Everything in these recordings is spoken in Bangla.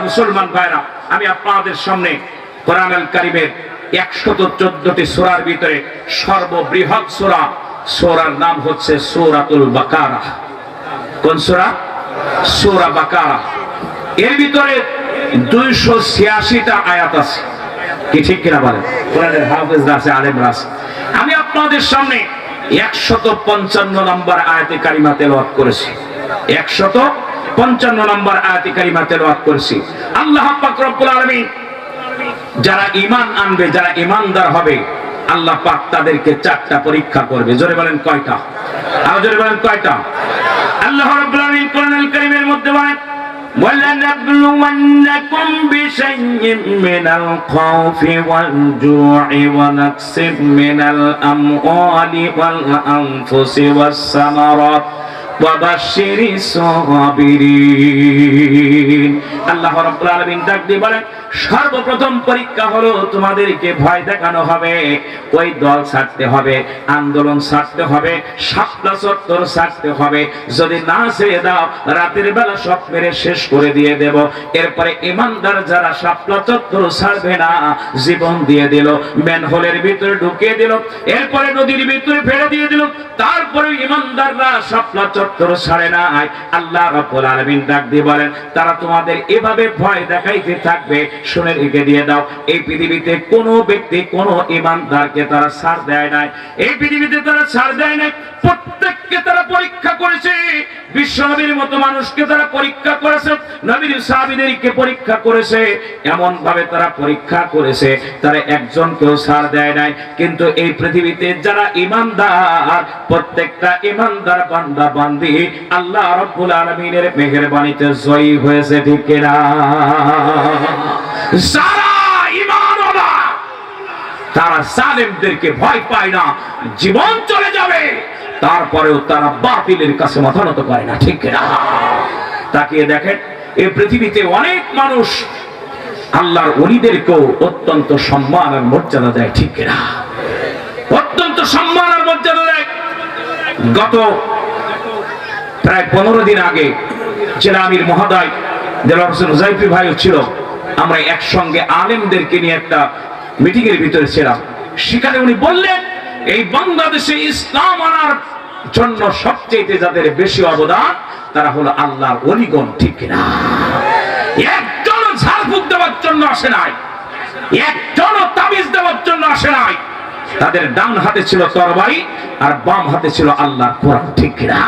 আমার মুসলমান ভাইরা, আমি আপনাদের সামনে কোরআন আল কারিমের একশত চোদ্দটি সোরার ভিতরে সর্ববৃহৎ সোরা, সোরার নাম হচ্ছে সৌরাতুল বাকারা। কোন সোরা? সোরা বাকারা। এর ভিতরে দুইশো ছিয়াশিটা আয়াত আছে। কি ঠিক কিনা বলেন? কোরআনের হাফেজরা আছে, আলেমরা আছে। আমি আপনাদের সামনে একশত পঞ্চান্ন নম্বর আয়াতে কারিমা তেলাওয়াত করেছি। একশত পঞ্চান্ন নম্বর আয়াতে কারিমা তেলাওয়াত করেছি আল্লাহ পাক রব্বুল আলামিন যারা ঈমান আনবে যারা ঈমানদার হবে আল্লাহ পাক তাদেরকে চারটা পরীক্ষা করবে জোরে বলেন কয়টা আর জোরে বলেন কয়টা আল্লাহ রাব্বুল আলামিন কোরআনুল কারীমের মধ্যে বলেন ولنبلونكم بشيء من الخوف والجوع ونقص من الأموال والأنفس والثمرات وبشر الصابرين সর্বপ্রথম পরীক্ষা হলো তোমাদেরকে ভয় দেখানো হবে, ওই দল ছাড়তে হবে, আন্দোলন ছাড়তে হবে, শাপলা চত্বর ছাড়তে হবে। যদি না ছেড়ে দাও, রাতের বেলা সব মেরে শেষ করে দিয়ে দেব। এরপরে ইমানদার যারা শাপলা চত্বর ছাড়বে না, জীবন দিয়ে দিল, ম্যানহোলের ভিতরে ঢুকিয়ে দিল, এরপরে নদীর ভিতরে ফেলে দিয়ে দিল তারপরে ইমানদাররা শাপলা চত্বর ছাড়ে না আল্লাহ রাব্বুল আলামিন ডাক দিয়ে বলেন, তারা তোমাদের এভাবে ভয় দেখাইতে থাকবে। শুনে রেখে দিয়ে দাও, এই পৃথিবীতে কোন ব্যক্তি, কোন ইমানদারকে তারা ছাড় দেয় নাই। এই পৃথিবীতে তারা ছাড় দেয় নাই, প্রত্যেককে তারা পরীক্ষা করেছে। বিশ্বনবীর মতো মানুষকে তারা পরীক্ষা করেছে, নবীর সাহাবীদেরকে পরীক্ষা করেছে। এমন ভাবে তারা পরীক্ষা করেছে, তারা একজনকেও ছাড় দেয় নাই। কিন্তু এই পৃথিবীতে যারা ইমানদার, প্রত্যেকটা ইমানদার বান্দা বান্দি আল্লাহ রাব্বুল আলামিনের মেহেরবানিতে জয়ী হয়েছে, ঠিক কিনা? তারা জালেমদেরকে ভয় পায় না, জীবন চলে যাবে, তারপরেও তারা বাতিলের কাছে মাথা নত করে না, ঠিক কিনা? তাকিয়ে দেখেন এই পৃথিবীতে অনেক মানুষ আল্লাহর অলিদেরকেও অত্যন্ত সম্মান আর মর্যাদা দেয়, ঠিক কিনা? অত্যন্ত সম্মান আর মর্যাদা দেয়। গত প্রায় পনেরো দিন আগে জেলা আমির মহোদয় দেলার হোসেন হুজাইফি ভাইও ছিল। আমরা একসঙ্গে আলেমদেরকে নিয়ে একটা মিটিং এর ভিতরে ছিলাম। সেখানে উনি বললেন, এই বাংলাদেশে ইসলাম আনার জন্য সবচেয়ে যাদের বেশি অবদান, তারা হলো আল্লাহর অলিগণ, ঠিক কিনা? একজন ঝাড়ফুক দেওয়ার জন্য আসে নাই। একজন তাবিজ দেওয়ার জন্য আসে নাই। তাদের ডান হাতে ছিল তরবারি আর বাম হাতে ছিল আল্লাহর কোরআন, ঠিক কিনা?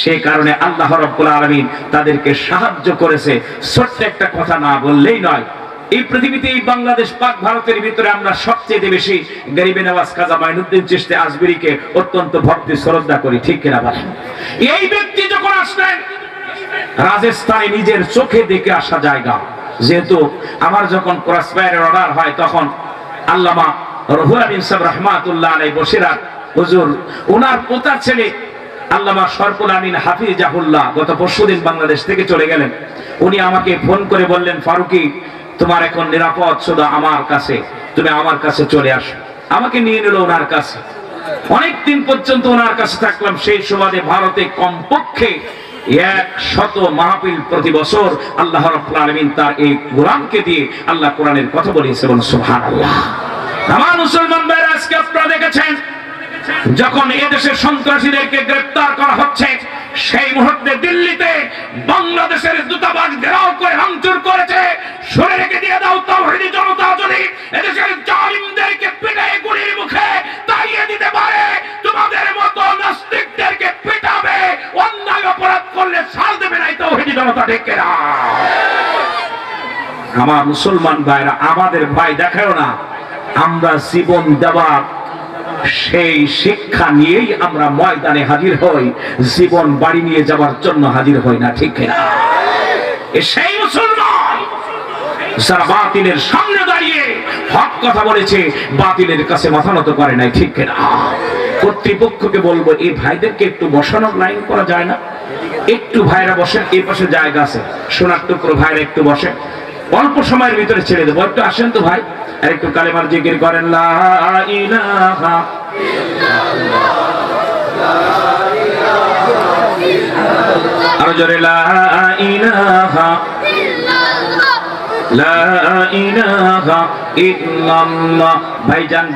সে কারণে আল্লাহ রব্বুল আলমিন তাদেরকে সাহায্য করেছে। ছোট্ট একটা কথা না বললেই নয়, এই পৃথিবীতে এই বাংলাদেশ পাক ভারতের ভিতরে আমরা সবচেয়ে বেশি গরিবে নওয়াজ খাজা মাইনুদ্দিন চিশতে আজমিরিকে অত্যন্ত ভক্তি, শ্রদ্ধা করি, ঠিক কিনা বলেন এই ব্যক্তি যখন আসলেন, রাজস্থানে নিজের চোখে দেখে আসা জায়গা। যেহেতু আমার যখন ক্রসফায়ারের অর্ডার হয় তখন আল্লামা রহুল আমিন সাহেব রহমাতুল্লাহ আলাই বসিরাত, হুজুর ওনার পোতার ছেলে আল্লামা সরকুল আমিন হাফিজাহুল্লাহ গত পরশুদিন বাংলাদেশ থেকে চলে গেলেন। উনি আমাকে ফোন করে বললেন, ফারুকি, তোমার এখন নিরাপদ, শুধু আমার কাছে, তুমি আমার কাছে চলে আসো। আমাকে নিয়ে নিল ওনার কাছে। অনেক দিন পর্যন্ত ওনার কাছে থাকলাম, সেই সুবাদে ভারতে কমপক্ষে এক শত মাহফিল প্রতি বছর আল্লাহ রাব্বুল আলামিন তার এই কোরআনকে দিয়ে আল্লাহ কোরআনের কথা বলিয়েছে বলুন, সুবহানাল্লাহ। আমার মুসলমান ভাইরা, আজকে আপনারা দেখেছেন যখন এদেশের সন্ত্রাসীদেরকে গ্রেফতার করা হচ্ছে, সেই মুহূর্তে দিল্লিতে বাংলাদেশের দূতাবাস ঘেরাও করে ভাঙচুর করেছে। সরে রেখে দিয়ে দাও তাওহীদি জনতা যদি এদেশের জালিমদেরকে পিটাই গুলির মুখে তাড়িয়ে দিতে পারে। তোমাদের মতো নাস্তিকদেরকে পিটাবে, অন্যায় অপরাধ করলে ছাড় দেবে নাই তাওহীদি জনতা ডেকে না আমার মুসলমান ভাইরা, আমাদের ভাই দেখাও না, আমরা জীবন দেওয়ার সেই শিক্ষা নিয়েই আমরা ময়দানে হাজির হই, জীবন বাড়ি নিয়ে যাওয়ার জন্য হাজির হই না, ঠিক না সেই মুসলমান যারা বাতিলের সামনে দাঁড়িয়ে হক কথা বলেছে, বাতিলের কাছে মাথা নত করে নাই, ঠিক না কর্তৃপক্ষকে বলব এই ভাইদেরকে একটু বসানোর লাইন করা যায় না? একটু ভাইরা বসেন এই পাশে জায়গা আছে। সোনার টুকরো ভাইরা একটু বসেন। অল্প সময়ের ভিতরে ছেড়ে দেবো। একটু আসেন তো ভাই। আর একটু কালেমার জিকির করেন, লা ইলাহা আরও জোরে, লা ইলাহা লা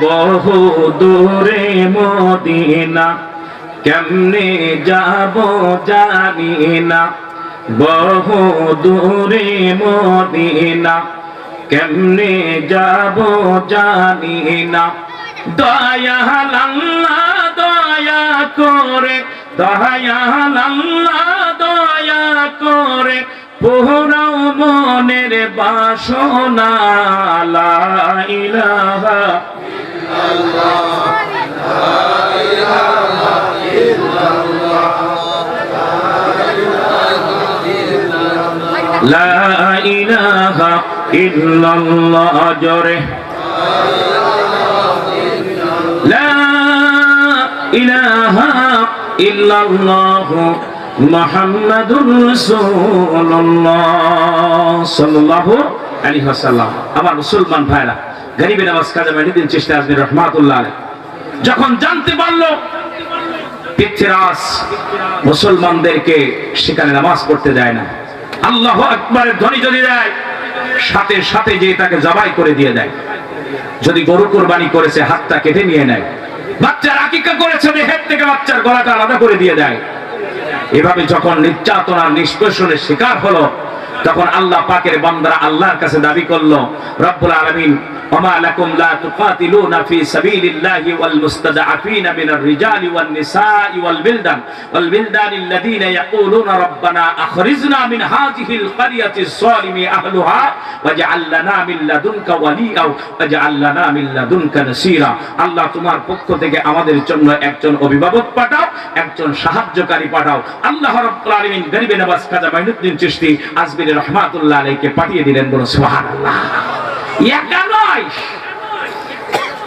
বহু দূরে মদিনা, কেমনে যাব জানি না। বহু দূরে মদিনা, কেমনে যাব জানি না। দয়া আল্লাহ দয়া করে দয়া আল্লাহ দয়া করে পুরাও মনের বাসনা, লা ইলাহা লা আমার মুসলমান ভাইরা, গরিবে নামাজ কাজা মেডিদিন চেষ্টা আজমির রহমাতুল্লাহ যখন জানতে পারল পৃথ্বীরাজ মুসলমানদেরকে সেখানে নামাজ পড়তে দেয় না। আল্লাহ আকবরের ধ্বনি যদি দেয়, সাথে সাথে যে তাকে জবাই করে দিয়ে দেয়। যদি গরু কোরবানি করেছে, হাতটা কেটে নিয়ে নেয়। বাচ্চার আকিকা করেছে, দেহের থেকে বাচ্চার গলাটা আলাদা করে দিয়ে দেয়। এভাবে যখন নির্যাতনার নিষ্পেষণের শিকার হলো, তখন আল্লাহ পাকের বান্দারা আল্লাহর কাছে দাবি করল, রব্বুল আলামিন وما لكم لا تقاتلون في سبيل الله والمستضعفين من الرجال والنساء والبلدان والبلدان الذين يقولون ربنا أخرجنا من هذه القرية الظالم أهلها واجعل لنا من لدنك وليا واجعل لنا من لدنك نصيرا আল্লাহ তোমার পক্ষ থেকে আমাদের জন্য একজন অভিভাবক পাঠাও একজন সাহায্যকারী পাঠাও আল্লাহ রাব্বুল আলামিন গরিবে নওয়াজ খাজা মাইনুদ্দিন চিশতি আজমির রহমাতুল্লাহ আলাইহিকে পাঠিয়ে দিলেন বলো সুবহানাল্লাহ একা নয়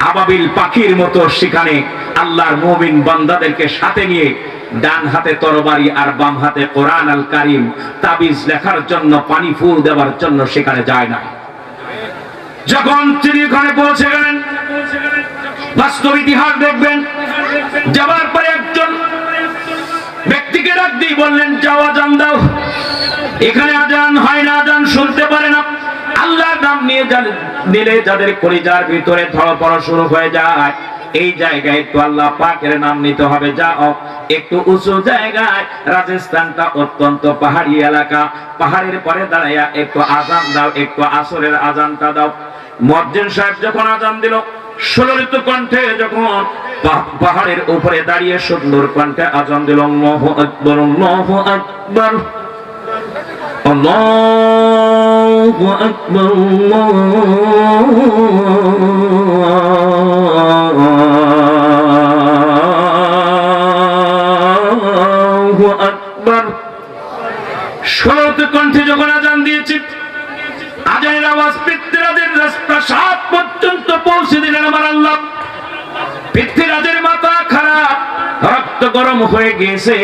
আবাবিল পাখির মতো সেখানে আল্লাহর মুমিন বান্দাদেরকে সাথে নিয়ে ডান হাতে তরবারি আর বাম হাতে কোরআন আল কারিম তাবিজ লেখার জন্য পানি ফুল দেওয়ার জন্য সেখানে যায় না। যখন তিনি ওখানে পৌঁছে গেলেন, বাস্তব ইতিহাস দেখবেন যাবার পরে একজন ব্যক্তিকে ডাক দিয়ে বললেন, যাও আজান দাও। এখানে আজান হয় না আজান শুনতে পারে না যা- নিলে যাদের কলিজার ভিতরে ধরপড় শুরু হয়ে যায়, এই জায়গায় একটু আল্লাহ পাকের নাম নিতে হবে। যাও একটু উঁচু জায়গায়, রাজস্থানটা অত্যন্ত পাহাড়ি এলাকা। পাহাড়ের পরে দাঁড়াইয়া একটু আজান দাও, একটু আসরের আজানটা দাও। মজ্জেন সাহেব যখন আজান দিল সুললিত কণ্ঠে যখন পাহাড়ের উপরে দাঁড়িয়ে সুন্দর কণ্ঠে আজান দিল, আল্লাহু আকবার আল্লাহু আকবার। আল্লাহু আকবার আল্লাহু আকবার সুললিত কণ্ঠে যখন আজান দিয়েছে, আজানের আওয়াজ পৃথ্বীরাজের রাস্তা সাত পর্যন্ত পৌঁছে দিলেন আমার আল্লাহ। পৃথ্বীরাজের মাথা খারাপ, রক্ত গরম হয়ে গিয়েছে।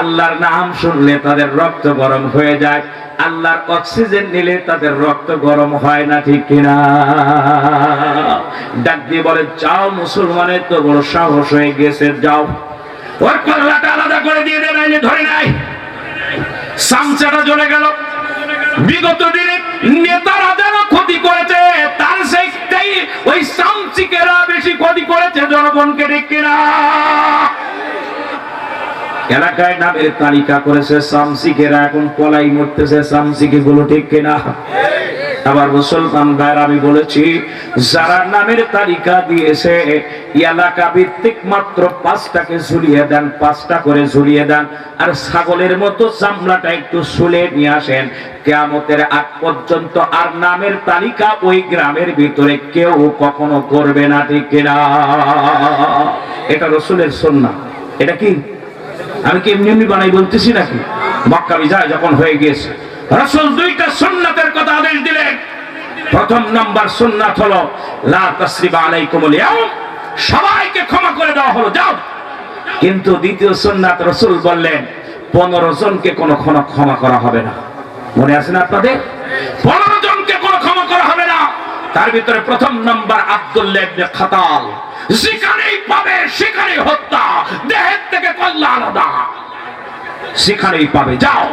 আল্লাহর নাম শুনলে তাদের রক্ত গরম হয়ে যায়। আল্লাহর অক্সিজেন নিলে তাদের রক্ত গরম হয় না, ঠিক কিনা? ডাক দিয়ে বলে, যাও মুসলমানের তো বড় সাহস হয়ে গেছে, যাও। আলাদা করে দিয়ে দেয় নাইলে ধরে নাই। সামচাটা জ্বলে গেল। বিগত দিনে নেতারা যেন ক্ষতি করেছে, তার সেইটাই ওই সামচিকেরা বেশি ক্ষতি করেছে জনগণকে ডেকে না এলাকায় নামের তালিকা করেছে, সামসিকেরা এখন পলাই মরতেছে, সামসিকে গুলো ঠিক কিনা? আবার মুসলমান ভাইয়ের, আমি বলেছি, যারা নামের তালিকা দিয়েছে, এলাকা ভিত্তিক মাত্র পাঁচটাকে ঝুলিয়ে দেন, পাঁচটা করে ঝুলিয়ে দেন, আর ছাগলের মতো চামড়াটা একটু শুলে নিয়ে আসেন। কেয়ামতের আগ পর্যন্ত আর নামের তালিকা ওই গ্রামের ভিতরে কেউ কখনো করবে না, ঠিক কিনা? এটা রসুলের সন্না এটা কি? আমি কি এমনি এমনি বানাই বলতেছি নাকি? মক্কা বিজয় যখন হয়ে গিয়েছে, রসুল দুইটা সুন্নাতের কথা আদেশ দিলেন। প্রথম নাম্বার সুন্নাত হলো, লা তাসরিবা আলাইকুমুল ইয়াউম সবাইকে ক্ষমা করে দেওয়া হলো, যাও। কিন্তু দ্বিতীয় সুন্নাত রসুল বললেন, পনেরো জনকে কোনো ক্ষমা করা হবে না। মনে আছে না আপনাদের? পনেরো জনকে কোনো ক্ষমা করা হবে না। তার ভিতরে প্রথম নাম্বার আব্দুল্লাহ খাতাল। যেখানেই পাবে, সেখানেই হত্যা। দেহের থেকে কল্লা আলাদা। সেখানেই পাবে। যাও,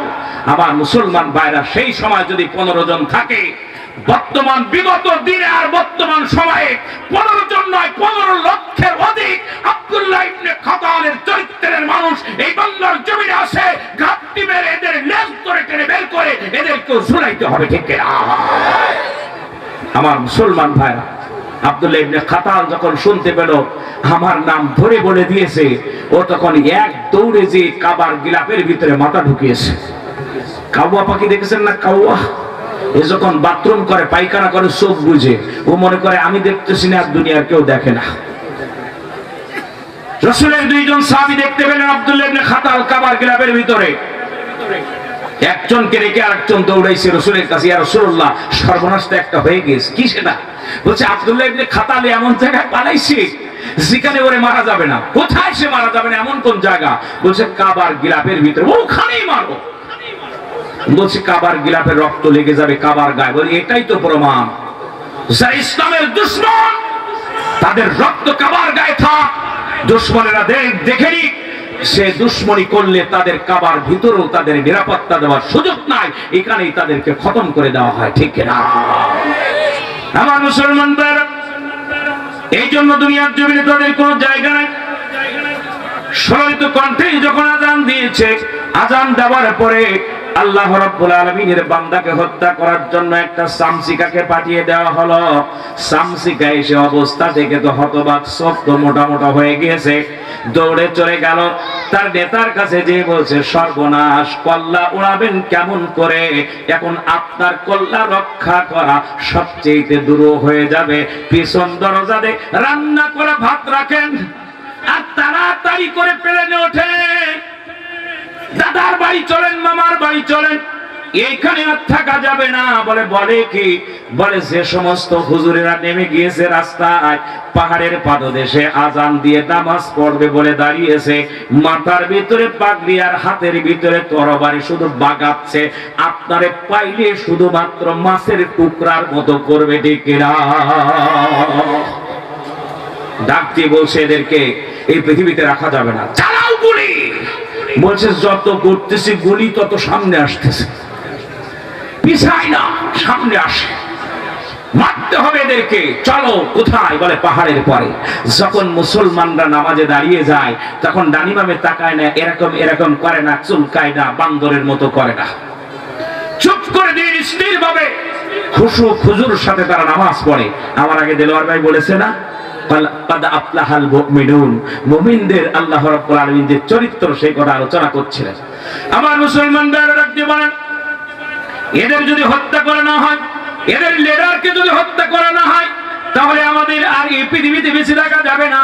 আমার মুসলমান ভাইরা, সেই সময় যদি পনেরো জন থাকে, বর্তমান বিগত দিনে আর বর্তমান সময়ে পনেরো জন নয়, পনেরো লক্ষের অধিক আব্দুল্লাহ ইবনে খাতানের চরিত্রের মানুষ এই বাংলার জমিনে আসে ঘাটতি মেরে এদের লেজ করে টেনে বের করে এদেরকেও শুনাইতে হবে, ঠিক আমার মুসলমান ভাইরা আব্দুল্লাহ ইবনে যখন শুনতে পেল, আমার নাম ধরে বলে দিয়েছে, ও তখন এক দৌড়ে যে কাবার ভিতরে মাথা ঢুকিয়েছে। কাউয়া পাখি দেখেছেন না কাউয়া? এ যখন বাথরুম করে, পায়খানা করে, চোখ বুঝে ও মনে করে, আমি দেখতেছি না, দুনিয়ার কেউ দেখে না। রসুলের দুইজন সাহাবী দেখতে পেলেন আব্দুল্লাহ ইবনে খাতাল কাবার গিলাপের ভিতরে। একজনকে রেখে আরেকজন দৌড়াইছে রসুলের কাছে, ইয়া রসুল্লাহ সর্বনাশটা একটা হয়ে গেছে কি সেটা? বলছে, আব্দুল্লাহ খাতালে এমন জায়গায় পালাইছে যেখানে ওরে মারা যাবে না। কোথায় সে মারা যাবে না? এমন কোন জায়গা? বলছে, কাবার গিলাপের ভিতরে। ওখানেই মারবো। বলছে, কাবার গিলাপের রক্ত লেগে যাবে কাবার গায়ে। বলি, এটাই তো প্রমাণ। যারা ইসলামের দুশ্মন, তাদের রক্ত কাবার গায়ে থাক। দুশ্মনেরা দেখে নিক। সে দুশ্মনী করলে তাদের কাবার ভিতরেও তাদের নিরাপত্তা দেওয়ার সুযোগ নাই এখানেই তাদেরকে খতম করে দেওয়া হয় ঠিক না? আমার মুসলমান ভাইরা, এই জন্য দুনিয়ার জমিনে তাদের কোন জায়গা নাই। স্বরিত কণ্ঠে যখন আজান দিয়েছে আজান দেওয়ার পরে আল্লাহ রাব্বুল আলামিনের বান্দাকে হত্যা করার জন্য একটা সামসিকাকে পাঠিয়ে দেওয়া হলো। সামসিকা এসে অবস্থা দেখে তো হতবাক, শব্দ মোটা মোটা হয়ে গিয়েছে। দৌড়ে চলে গেল। তার নেতার কাছে যে বলছে, সর্বনাশ, কল্লা উড়াবেন কেমন করে? এখন আপনার কল্লা রক্ষা করা সবচেয়ে দূর হয়ে যাবে। পিছন দরজাতে রান্না করে ভাত রাখেন। আর তাড়াতাড়ি করে প্লেনে ওঠে দাদার বাড়ি চলেন, মামার বাড়ি চলেন। এইখানে আর থাকা যাবে না। বলে বলে কি? বলে, যে সমস্ত হুজুরেরা নেমে গিয়েছে রাস্তায়, পাহাড়ের পাদদেশে আজান দিয়ে নামাজ পড়বে বলে দাঁড়িয়েছে। মাথার ভিতরে পাগড়ি আর হাতের ভিতরে তরবারি শুধু বাগাচ্ছে। আপনারে পাইলে শুধুমাত্র মাছের টুকরার মতো করবে কিনা? ডাক দিয়ে বলছে এদেরকে, এই পৃথিবীতে রাখা যাবে না। চালাও গুলি! বলছে, যত করতেছি গুলি তত সামনে আসতেছে। পিছাই না, সামনে আসে। মারতে হবে এদেরকে। চলো, কোথায়? বলে, পাহাড়ের পরে। যখন মুসলমানরা নামাজে দাঁড়িয়ে যায়, তখন ডানিমামে তাকায় না, এরকম এরকম করে না চুলকায় না বান্দরের মতো করে না। চুপ করে দিয়ে স্থির ভাবে খুশু, খুজুর সাথে তারা নামাজ পড়ে। আমার আগে দেলোয়ার ভাই বলেছে না কাদ মুমিনদের আল্লাহ রাব্বুল আলামিন যে চরিত্র, সেই কথা আলোচনা করছিলেন। আমার মুসলমান ভাইরা রাখতে পারেন এদের যদি হত্যা করা না হয়, এদের লিডারকে যদি হত্যা করা না হয়, তাহলে আমাদের এই পৃথিবীতে বেঁচে থাকা যাবে না।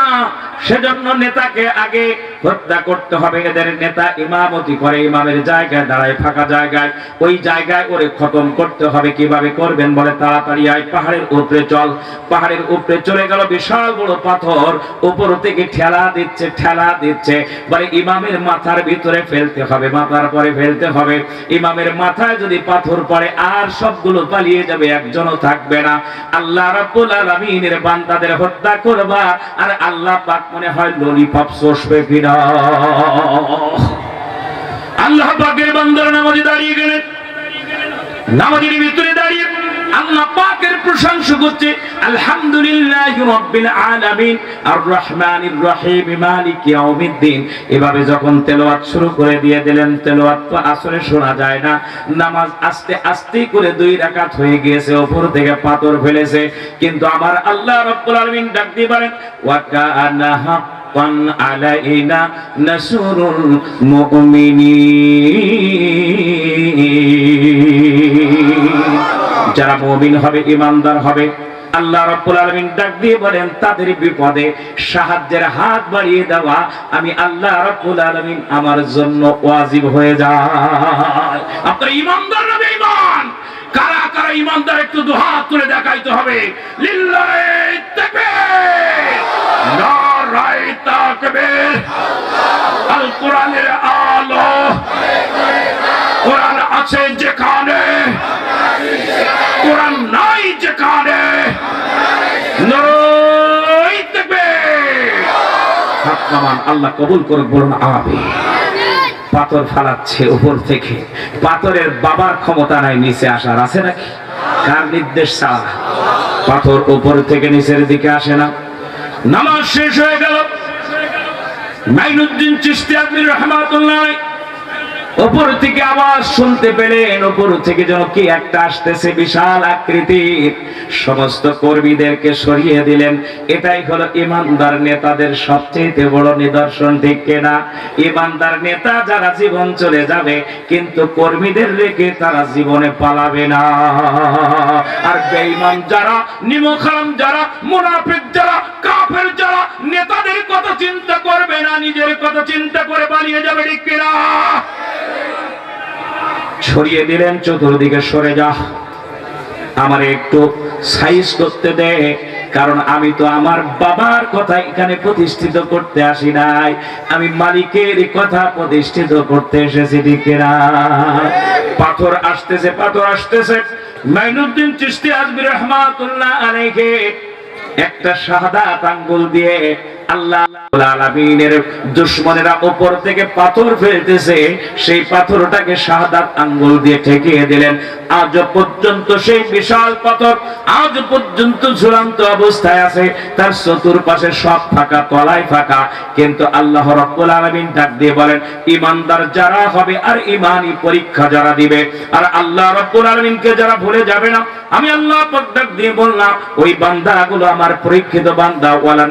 সেজন্য নেতাকে আগে হত্যা করতে হবে। এদের নেতা ইমামতি করে, ইমামের জায়গায় দাঁড়ায়, ফাঁকা জায়গায়। ওই জায়গায় ওরে খতম করতে হবে। কীভাবে করবেন বলে তাড়াতাড়ি আয়, পাহাড়ের উপরে চল। পাহাড়ের উপরে চলে গেল বিশাল বড় পাথর। উপর থেকে ঠেলা দিচ্ছে ঠেলা দিচ্ছে। বলে ইমামের মাথার ভিতরে ফেলতে হবে, মাথার পরে ফেলতে হবে। ইমামের মাথায় যদি পাথর পড়ে, আর সবগুলো পালিয়ে যাবে, একজনও থাকবে না। আল্লাহ রাব্বুল আলামিনের বান্দাদের হত্যা করবা, আর আল্লাহ পাক মনে হয় ললিপপ চষবে কিনা আল্লাহ পাকের বন্দর নামাজে দাঁড়িয়ে গেলেন। নামাজের ভিতরে এভাবে যখন শুরু করে দিয়ে দিলেন তো আসলে শোনা যায় না। নামাজ আস্তে করে দুই রাকাত হয়ে গিয়েছে থেকে পাথর ফেলেছে। কিন্তু আমার আল্লাহ রাব্বুল আলামিন ডাক দিয়ে যারা মুমিন হবে ইমানদার হবে, আল্লাহ রাব্বুল আলামিন ডাক দিয়ে বলেন, তাদের বিপদে সাহায্যের হাত বাড়িয়ে দেওয়া, আমি আল্লাহ রাব্বুল আলামিন আমার জন্য ওয়াজিব হয়ে যায়। আপনারা ইমানদার না বেঈমান? কারা কারা ইমানদার একটু দুহাত তুলে দেখাইতে হবে। লিল্লাহি তাকবীর। নারায়ে তাকবীর। আল কোরআনের আলো। কোরআন আছে যেখানে। কোরআন নাই যেখানে নরই তাকবীর হাত আল্লাহ কবুল করে বলুন আমিন। পাথর ফালাচ্ছে উপর থেকে। পাথরের বাবার ক্ষমতা নাই, নিচে আসার আছে নাকি? কার নির্দেশ ছাড়া? পাথর উপর থেকে নিচের দিকে আসে না। নামাজ শেষ হয়ে গেল। মাইনুদ্দিন চিস্তি আব্দুর রহমাতুল্লাহ ওপর থেকে আওয়াজ শুনতে পেলেন, ওপর থেকে যেন কি একটা আসতেছে বিশাল আকৃতির। সমস্ত কর্মীদেরকে সরিয়ে দিলেন। এটাই হলো ইমানদার নেতাদের সবচেয়ে বড় নিদর্শন, ঠিক কিনা? ইমানদার নেতা যারা জীবন চলে যাবে, কিন্তু কর্মীদের রেখে তারা জীবনে পালাবে না। আর বেঈমান যারা নিমখারাম যারা, মুনাফিক যারা, কাফের যারা, নেতাদের কথা চিন্তা করবে না, নিজের কথা চিন্তা করে পালিয়ে যাবে, ঠিক কিনা? ছড়িয়ে দিলেন, চতুর্দিকে সরে যা। আমার একটু সাইজ করতে দে, কারণ আমি তো আমার বাবার কথা এখানে প্রতিষ্ঠিত করতে আসি নাই। আমি মালিকের কথা প্রতিষ্ঠিত করতে এসেছি দিকেরা পাথর আসতেছে পাথর আসতেছে। মাইনুদ্দিন চিস্তি আজমি রহমাতুল্লাহ আলাইকে একটা শাহাদাত আঙ্গুল দিয়ে আল্লাহ আলামিনের থেকে পাথর ফেলতেছে, সেই পাথরটাকে আঙ্গুল দিয়ে ঠেকিয়ে দিলেন। আজ পর্যন্ত সেই বিশাল পাথর আজ পর্যন্ত ঝুলন্ত অবস্থায় আছে। তার চতুর্পাশে সব ফাঁকা, তলায় ফাঁকা। কিন্তু আল্লাহ রব্বুল আলামিন ডাক দিয়ে বলেন ইমানদার যারা হবে আর ইমানি পরীক্ষা যারা দিবে। আর আল্লাহ রব্বুল আলামিনকে যারা ভুলে যাবে না, আমি আল্লাহ ডাক দিয়ে বললাম, ওই বান্দাগুলো আমার পরীক্ষিত বান্দা ওয়ালা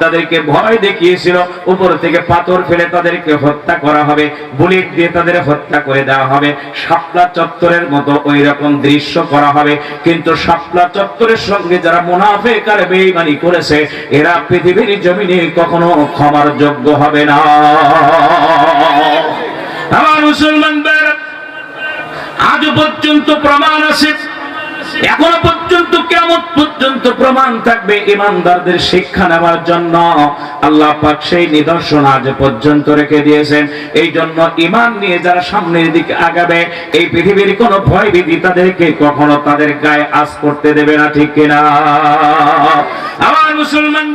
তাদেরকে ভয় দেখিয়েছিল, উপর থেকে পাথর ফেলে তাদেরকে হত্যা করা হবে, বুলেট দিয়ে তাদের হত্যা করে দেওয়া হবে। শাপলা চত্বরের মতো ওই রকম দৃশ্য করা হবে। কিন্তু শাপলা চত্বরের সঙ্গে যারা করেছে, এরা পৃথিবীর জমিনে কখনো ক্ষমার যোগ্য হবে না। আমার মুসলমান আজ পর্যন্ত প্রমাণ আছে এখনও পর্যন্ত কেমন পর্যন্ত প্রমাণ থাকবে ইমানদারদের শিক্ষা নেওয়ার জন্য। আল্লাহ পাক সেই নিদর্শন আজ পর্যন্ত রেখে দিয়েছেন। এই জন্য ইমান নিয়ে যারা সামনের দিকে আগাবে, এই পৃথিবীর কোন ভয় ভীতি তাদেরকে কখনো তাদের গায়ে আস করতে দেবে না, ঠিক কিনা? আমার মুসলমান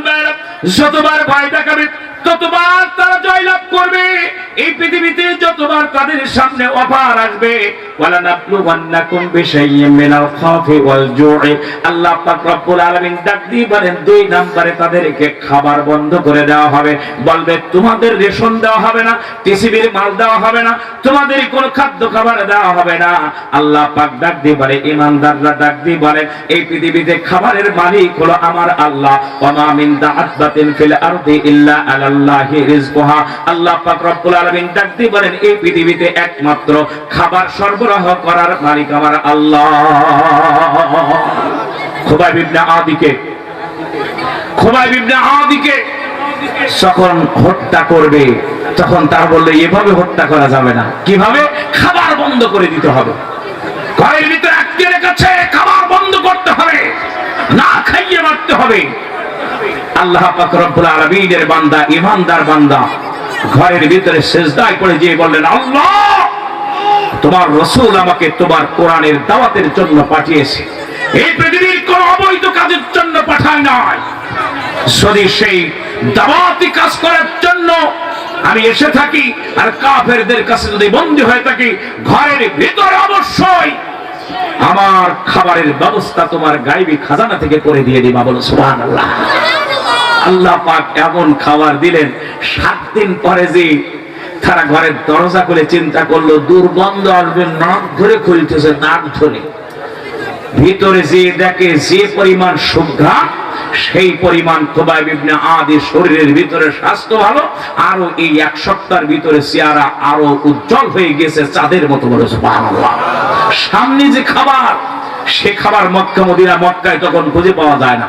যতবার ভয় দেখাবে, ততবার তারা জয়লাভ করবে। এই পৃথিবীতে যতবার তাদের সামনে অফার আসবে ওয়ালা ওয়াল জু'i আল্লাহ পাক রব্বুল আলামিন দুই নম্বরে তাদেরকে খাবার বন্ধ করে দেওয়া হবে। বলবে, তোমাদের রেশন দেওয়া হবে না মাল দেওয়া হবে না, তোমাদের কোনো খাদ্য খাবার দেওয়া হবে না। আল্লাহ পাক ইমানদাররা ডাক দিয়ে এই পৃথিবীতে খাবারের মালিক হলো আমার আল্লাহ। ওয়া মা মিন ফিল আরদি ইল্লা আলাল্লাহি আল্লাহ পাক রব্বুল আলামিন ডাক দিয়ে বলেন, এই পৃথিবীতে একমাত্র খাবার সরবরাহ করার মালিক আমার আল্লাহ। খুবাইব ইবনে আদিকে। খুবাইব ইবনে আদিকে। যখন হত্যা করবে, তখন তার বলল এভাবে হত্যা করা যাবে না। কীভাবে? খাবার বন্ধ করে দিতে হবে। ঘরের ভিতরে আটকে রেখেছে, খাবার বন্ধ করতে হবে। না খাইয়ে মারতে হবে। আল্লাহ পাক রব্বুল আলামিনের বান্দা, ইমানদার বান্দা। ঘরের ভিতরে সেজদায় পড়ে গিয়ে বললেন, আল্লাহ, তোমার রসুল আমাকে তোমার কোরআনের দাওয়াতের জন্য পাঠিয়েছে। এই পৃথিবীর কোন অবৈধ কাজের জন্য পাঠায় নাই। যদি সেই দাওয়াতি কাজ করার জন্য আমি এসে থাকি, আর কাফেরদের কাছে যদি বন্দী হয়ে থাকি, ঘরের ভিতরে অবশ্যই আমার খাবারের ব্যবস্থা তোমার গাইবি খাজানা থেকে করে দিয়ে দিবা বলো, সুবহানাল্লাহ। আল্লাহ পাক এমন খাবার দিলেন, সাত দিন পরে যে তারা ঘরের দরজা খুলে চিন্তা করল দুর্গন্ধ আসবে, নাক ধরে খুলতেছে, নাক ধরে। ভিতরে যে দেখে যে পরিমাণ সুঘ্রা, সেই পরিমাণ খোবাইব আদি শরীরের ভিতরে স্বাস্থ্য ভালো আরও এই এক সপ্তাহের ভিতরে চেহারা আরও উজ্জ্বল হয়ে গেছে চাঁদের মতো বলে সামনে যে খাবার, সে খাবার মক্কা মদিনা মক্কায় তখন খুঁজে পাওয়া যায় না।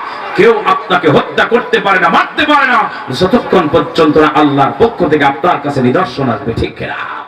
কেউ আপনাকে হত্যা করতে পারে না, মারতে পারে না। যতক্ষণ পর্যন্ত আল্লাহর পক্ষ থেকে আপনার কাছে নিদর্শন আসবে, ঠিক না